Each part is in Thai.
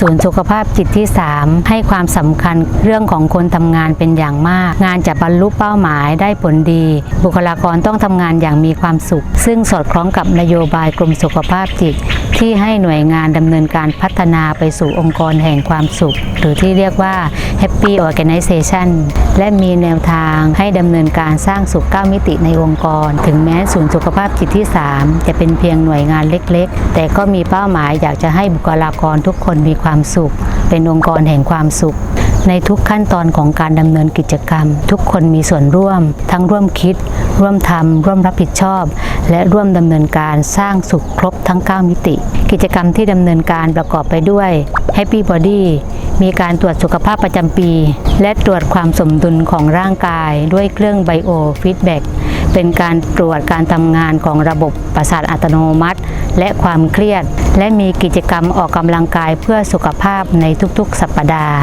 ศูนย์สุขภาพจิตที่ 3 ให้ความสำคัญเรื่องของคนทำงานเป็นอย่างมาก งานจะบรรลุเป้าหมายได้ผลดี บุคลากรต้องทำงานอย่างมีความสุข ซึ่งสอดคล้องกับนโยบายกรมสุขภาพจิต ที่ให้หน่วยงานดำเนินการพัฒนาไปสู่องค์กรแห่งความสุข หรือที่เรียกว่า Happy Organization และมีแนวทางให้ดำเนินการสร้างสุข 9 มิติในองค์กร ถึงแม้ศูนย์สุขภาพจิตที่ 3 จะเป็นเพียงหน่วยงานเล็ก ๆ แต่ก็มีเป้าหมายอยากจะให้บุคลากรทุกคนมีความสุข เป็นองค์กรแห่งความสุข ในทุกขั้นตอนของการดำเนินกิจกรรม ทุกคนมีส่วนร่วม ทั้งร่วมคิด ร่วมทำร่วมรับผิดชอบ และร่วมดำเนินการสร้างสุขครบทั้ง 9 มิติ กิจกรรมที่ดำเนินการประกอบไปด้วย Happy Body มีการตรวจสุขภาพประจำปี และตรวจความสมดุลของร่างกายด้วยเครื่องไบโอฟีดแบ็ก เป็นการตรวจการทำงานของระบบประสาทอัตโนมัติ และความเครียด และมีกิจกรรมออกกำลังกายเพื่อสุขภาพในทุกๆ สัปดาห์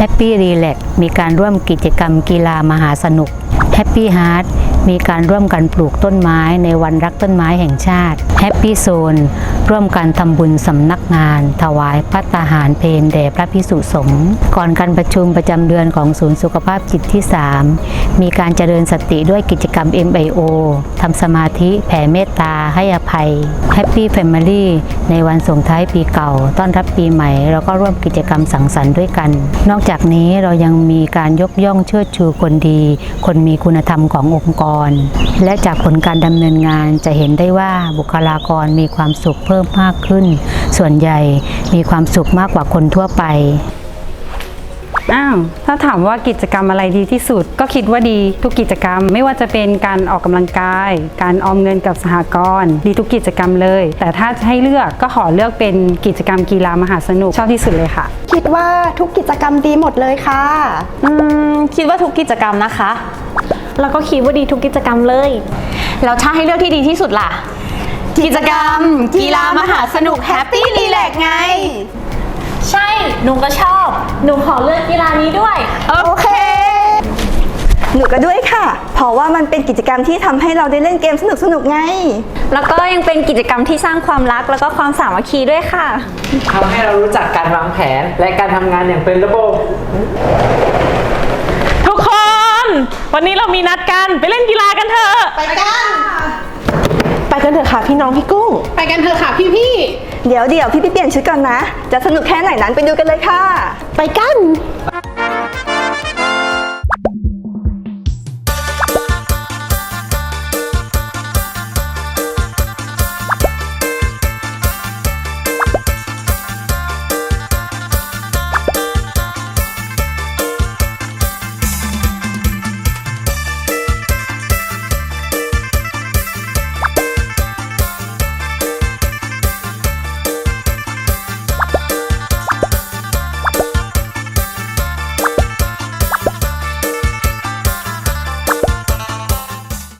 Happy Relax มีการร่วมกิจกรรมกีฬามหาสนุก Happy Heart มีการร่วมกันปลูกต้นไม้ในวันรักต้นไม้แห่งชาติ Happy Zone ร่วมกันทำบุญสำนักงาน ถวายพัตาหารเพนแด่พระพิสุสงฆ์ก่อนการประชุมประจำเดือนของศูนย์สุขภาพจิตที่ 3 มีการเจริญสติด้วยกิจกรรม MIO ทำสมาธิแผ่เมตตาให้อภัย Happy Family ในวันส่งท้ายปีเก่า ต้อนรับปีใหม่ เราก็ร่วมกิจกรรมสังสรรค์ด้วยกัน นอกจากนี้เรายังมีการยกย่องเชิดชูคนดี คนมีคุณธรรมขององค์กร และจากผลการดำเนินงานจะเห็นได้ว่าบุคลากรมีความสุขเพิ่มมากขึ้น ส่วนใหญ่มีความสุขมากกว่าคนทั่วไป อ้าวถ้าถามว่ากิจกรรมอะไรดีที่สุด ก็คิดว่าดีทุกกิจกรรม ไม่ว่าจะเป็นการออกกำลังกาย การออมเงินกับสหกรณ์ดีทุกกิจกรรมเลย แต่ถ้าจะให้เลือกก็ขอเลือกเป็นกิจกรรมกีฬามหาสนุกชอบที่สุดเลยค่ะ คิดว่าทุกกิจกรรมดีหมดเลยค่ะ อืมคิดว่าทุกกิจกรรมนะคะ แล้วก็คิดว่าดีทุกกิจกรรมเลย แล้วถ้าให้เลือกที่ดีที่สุดล่ะ กิจกรรม กีฬามหาสนุกแฮปปี้รีแลกไง ใช่ หนูก็ชอบ หนูขอเลือกกีฬานี้ด้วย โอเค หนูก็ด้วยค่ะ เพราะว่ามันเป็นกิจกรรมที่ทำให้เราได้เล่นเกมสนุกๆไง แล้วก็ยังเป็นกิจกรรมที่สร้างความรักแล้วก็ความสามัคคีด้วยค่ะ ทำให้เรารู้จักการวางแผนและการทำงานอย่างเป็นระบบ ทุกคน วันนี้เรามีนัดกันไปเล่นกีฬากันเถอะ ไปกันไป กันเถอะค่ะพี่น้องพี่กุ้ง ไปกันเถอะค่ะพี่เดี๋ยวเดี๋ยวพี่พี่เปลี่ยนชุดก่อนนะ จะสนุกแค่ไหนนั้นไปดูกันเลยค่ะ ไปกัน ไป